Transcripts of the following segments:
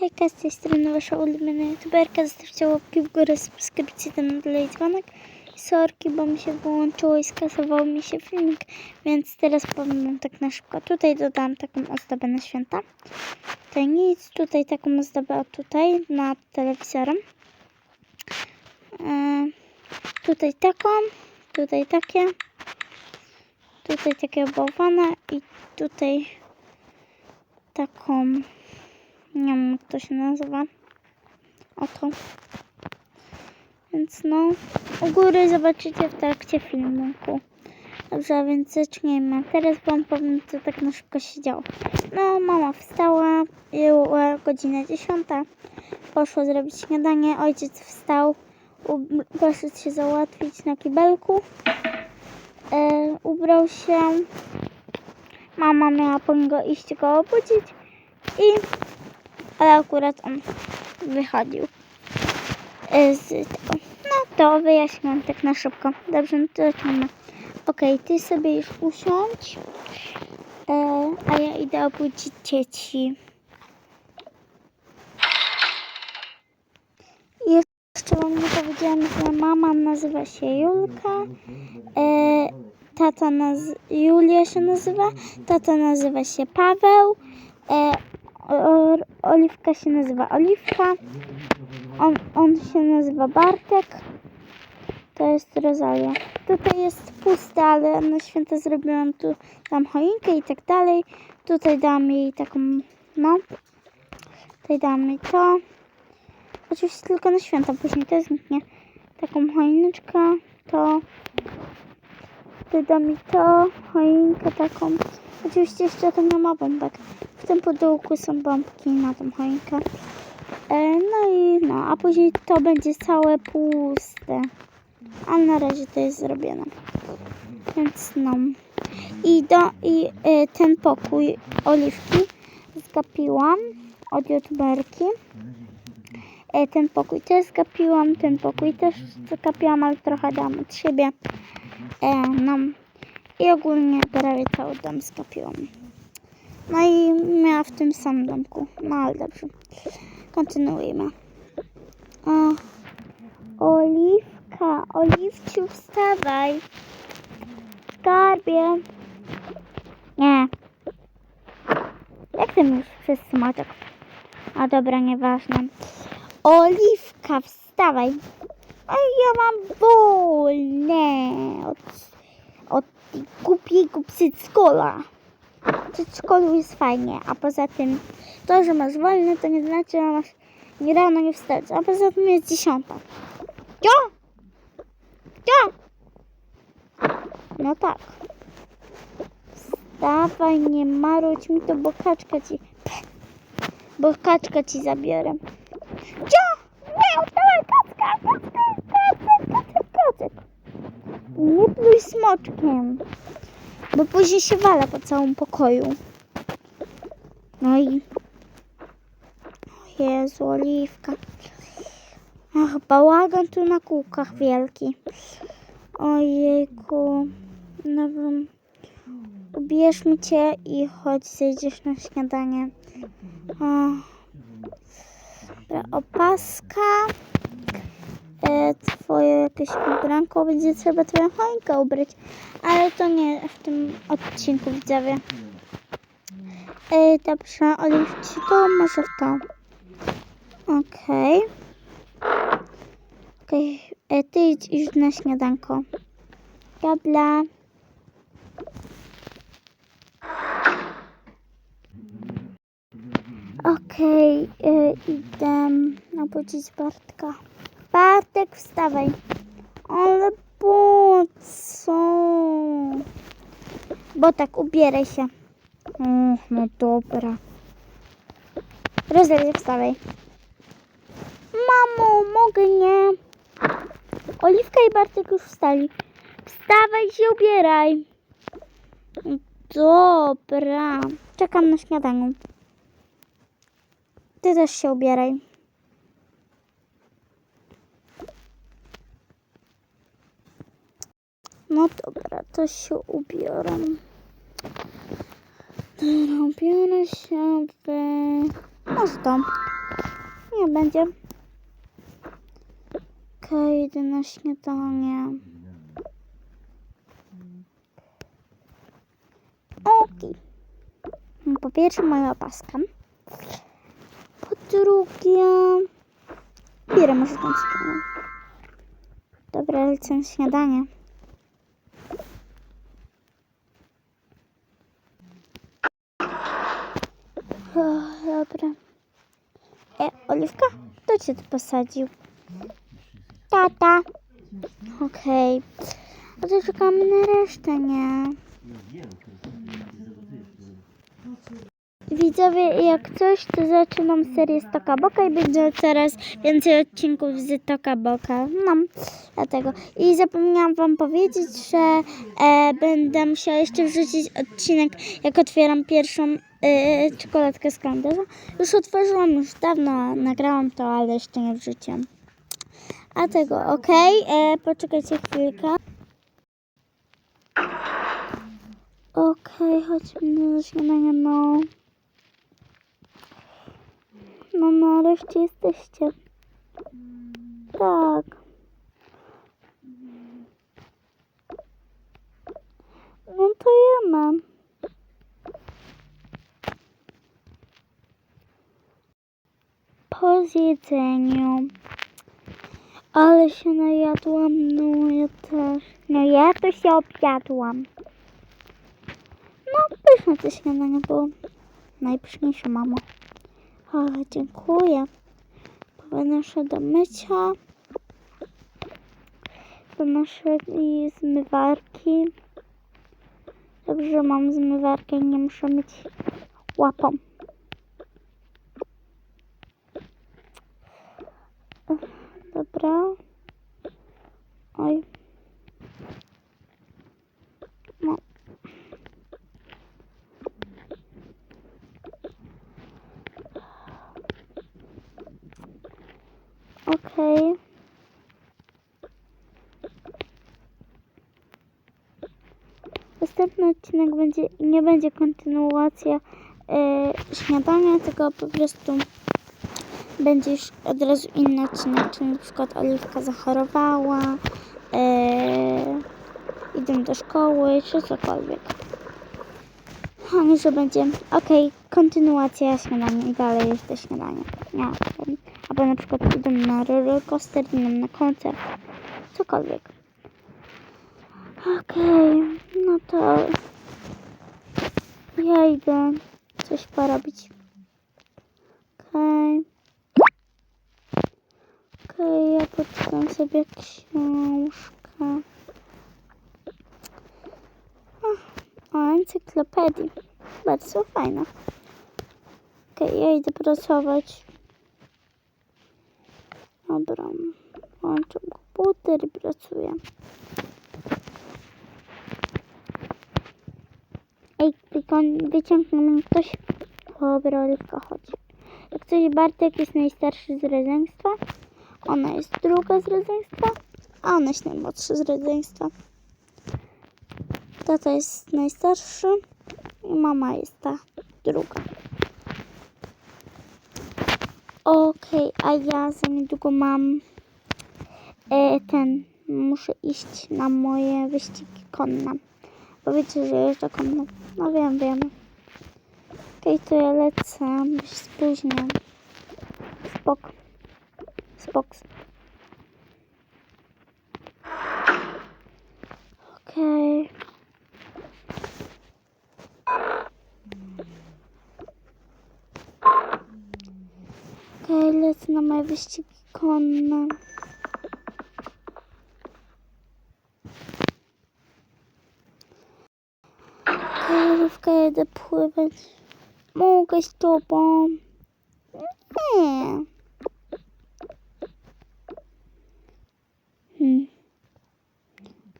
Hejka, z tej strony wasza ulubiona youtuberka. Zostawcie łapki w górę, subskrypcję, ten dalej dzwonek. Sorki, bo mi się wyłączyło i skasował mi się filmik, więc teraz powiem wam tak na szybko. Tutaj dodałam taką ozdobę na święta. Tutaj nic, tutaj taką ozdobę tutaj nad telewizorem. E, tutaj taką, tutaj takie, tutaj takie bałwana i tutaj taką, nie wiem jak to się nazywa, oto. Więc no, u góry zobaczycie w trakcie filmiku. Dobrze, a więc zacznijmy. Teraz wam powiem, co tak na szybko się działo. No, mama wstała, była godzina 10. Poszła zrobić śniadanie, ojciec wstał, poszedł się załatwić na kibelku. E, ubrał się. Mama miała po niego iść go obudzić i ale akurat on wychodził e, z tego. No to wyjaśniłam tak na szybko. Dobrze, no to zaczynamy. Okej, ty sobie już usiądź, e, a ja idę obudzić dzieci. Jeszcze wam nie powiedziałam, że mama nazywa się Julka, e, tata naz- Julia się nazywa, tata nazywa się Paweł, e, Oliwka się nazywa Oliwka, on, on się nazywa Bartek, to jest Rosalia. Tutaj jest puste, ale na święta zrobiłam tu tam choinkę i tak dalej. Tutaj dam jej taką, no, tutaj dam jej to. Oczywiście tylko na święta, później to zniknie. Taką choineczkę, to. Dam mi to, choinkę taką. Oczywiście jeszcze tam nie ma bombek. W tym pudełku są bombki na tą choinkę. E, no i no, a później to będzie całe puste. Ale na razie to jest zrobione. Więc no. I, do, i e, ten pokój oliwki zgapiłam od youtuberki. E, ten pokój też zgapiłam, ten pokój też zgapiłam, ale trochę dam od siebie. E, no. I ogólnie prawie cały dom zgapiłam. No i miała w tym samym domku. No ale dobrze. Kontynuujemy. O, Oliwka, Oliwciu, wstawaj. Skarbie. Nie. Jak ten już ma tak? A dobra, nieważne. Oliwka, wstawaj. A ja mam wolne od, od głupiego. W przedszkolu jest fajnie, a poza tym to, że masz wolne, to nie znaczy, że masz nie rano nie wstać. A poza tym jest dziesiąta. Co? Co? No tak. Wstawaj, nie marudź mi to, bo kaczka ci... Bo kaczka ci zabiorę. Co? Nie, wstawaj, kaczka, kaczka, Nie pluj smoczkiem. Bo później się wala po całym pokoju. No i... O Jezu, oliwka. Ach, bałagan tu na kółkach wielki. Ojejku. No wiem. Ubierzmy cię i chodź, zejdziesz na śniadanie. O. Opaska. E, twoje jakieś ubranko będzie trzeba twoją choinkę ubrać. Ale to nie w tym odcinku widzowie. E, dobrze, oliwci to, może to. Okej. Okej, e, ty idź już na śniadanko. Dobra. Okej, e, idę obudzić Bartka. Bartek, wstawaj. Ale po co? Bo tak, ubieraj się. O, no dobra. Rozelie, wstawaj. Mamo, mogę nie. Oliwka i Bartek już wstali. Wstawaj się ubieraj. Dobra. Czekam na śniadanie. Ty też się ubieraj. No dobra, to się ubiorę. Ubiorę się w... Może to. nie będzie. Okej, na śniadanie. Okej. Po pierwsze moja opaska. Po drugie... Bierę może tą stronę. Dobra, lecę na śniadanie. O, dobra. E, Oliwka? Kto cię tu posadził? Tata. Okej. A to czekamy na resztę, nie? Widzowie, jak coś, to zaczynam serię z Toka Boka i będzie coraz więcej odcinków z Toka Boka. No, dlatego. I zapomniałam wam powiedzieć, że e, będę musiała jeszcze wrzucić odcinek, jak otwieram pierwszą e, czekoladkę z kalendarza. Już otworzyłam, już dawno nagrałam to, ale jeszcze nie wrzuciłam. A tego, e, poczekajcie chwilkę. Okej, chodźmy na śniadanie, no. No nareszcie jesteście. Tak. No to ja mam. Po zjedzeniu. Ale się najadłam, no ja też. No ja to się objadłam. No pyszne to śniadanie było. Najpyszniejsze, mamo. O, dziękuję. Wynoszę do mycia. Do naszej zmywarki. Dobrze, że mam zmywarkę i nie muszę myć łapą. Dobra. Oj. No. Okej. Następny odcinek będzie, nie będzie kontynuacja e, śniadania, tylko po prostu będzie już od razu inny odcinek, na przykład Oliwka zachorowała, e, idę do szkoły, czy cokolwiek. A że będzie, okej, kontynuacja śniadania i dalej jest to śniadanie. Nie, albo na przykład idę na roller coaster, idę na koncert, cokolwiek. Okej, no to ja idę coś porobić. Okej. Okej, ja poczytam sobie książkę. O, o encyklopedii. Bardzo fajna. Okej, ja idę pracować. Dobra, włączam komputer i pracuję. Ej, tylko wyciągnął mnie ktoś. Dobra, Oliwka, chodź. Jak coś Bartek jest najstarszy z rodzeństwa, ona jest druga z rodzeństwa, a ona jest najmłodsza z rodzeństwa. Tata jest najstarszy i mama jest ta druga. Okej, a ja za niedługo mam e, ten, muszę iść na moje wyścigi konne. Bo wiecie, że jeżdżę konno. No wiem, wiem. Okej, to ja lecę, bo się spóźnię. Spok. Okej. Okej, lecę na moje wyścigi konne. Królówka, jedę pływać. Mogę z tobą? Nie. Hmm.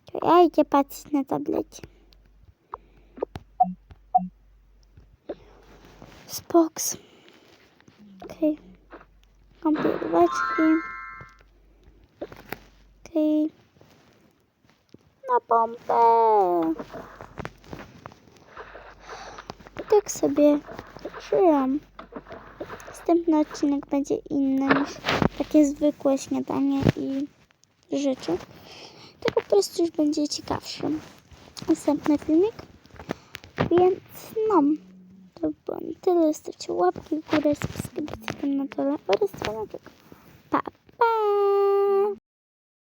To ja idę patrzeć na tablecie. Spoks. Okej. Okay. Komputereczki. Okej. Okay. Na pompę. tak sobie żyłam. Następny odcinek będzie inny niż takie zwykłe śniadanie i rzeczy. To po prostu już będzie ciekawszy. Następny filmik. Więc no, to było tyle. Zostawcie łapki w górę, subskrypcję na dole oraz dzwoneczek. Pa, pa!